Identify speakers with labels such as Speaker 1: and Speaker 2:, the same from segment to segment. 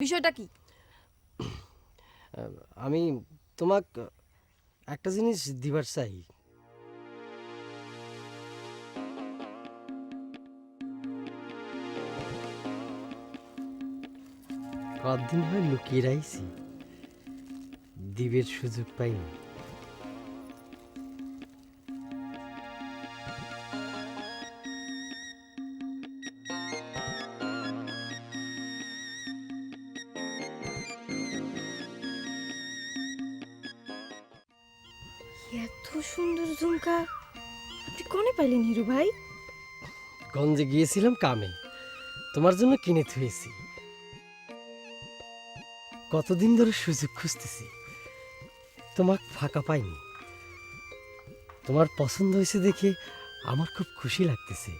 Speaker 1: বিষয়টা কি?
Speaker 2: আমি তোমাক একটা জিনিস দিবার চাই। কদিন হয় লুকিয়ে রাইছি, দিবের সুযোগ পাইনি।
Speaker 1: এত সুন্দর ঝুমকা। আপনি কোনে পাইলেন হিরু ভাই?
Speaker 2: গঞ্জে গিয়েছিলাম কামে। তোমার জন্য কিনে থুয়েছি। কতদিন ধরে সুযোগ খুঁজতেছি। তোমাক ফাঁকা পাইনি। তোমার পছন্দ হয়েছে দেখে আমার খুব খুশি লাগতেছে।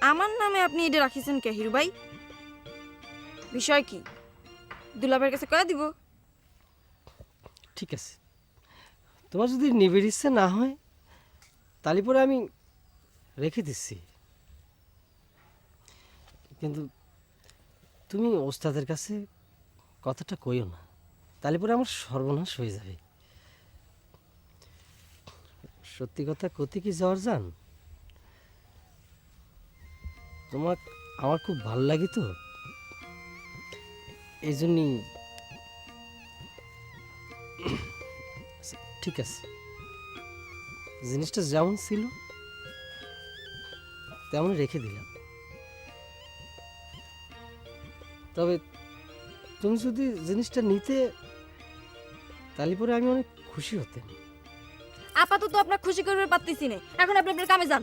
Speaker 1: আমার নামে আপনি এটা রাখিছেন কে হিরু ভাই? বিষয় কি? দুলাভের কাছে কয়ে দিব?
Speaker 2: ঠিক আছে। তোমার যদি নিবিড় ইচ্ছে না হয় তাহলে পরে আমি রেখে দিচ্ছি। কিন্তু তুমি ওস্তাদের কাছে কথাটা কইও না। তাহলে পরে আমার সর্বনাশ হয়ে যাবে। সত্যি কথা কতে কি যাওয়ার যান তোমার আমার খুব ভালো লাগে তো। এই জন্যই ঠিক আছে। জিনিসটা যেমন ছিল তেমন রেখে দিলাম। তবে তুমি যদি জিনিসটা নিতে, তাহলে পরে আমি অনেক খুশি হতেন
Speaker 1: আপাতত আপনার খুশি করবে পারতেছি না এখন আপনি আপনার কামে যান।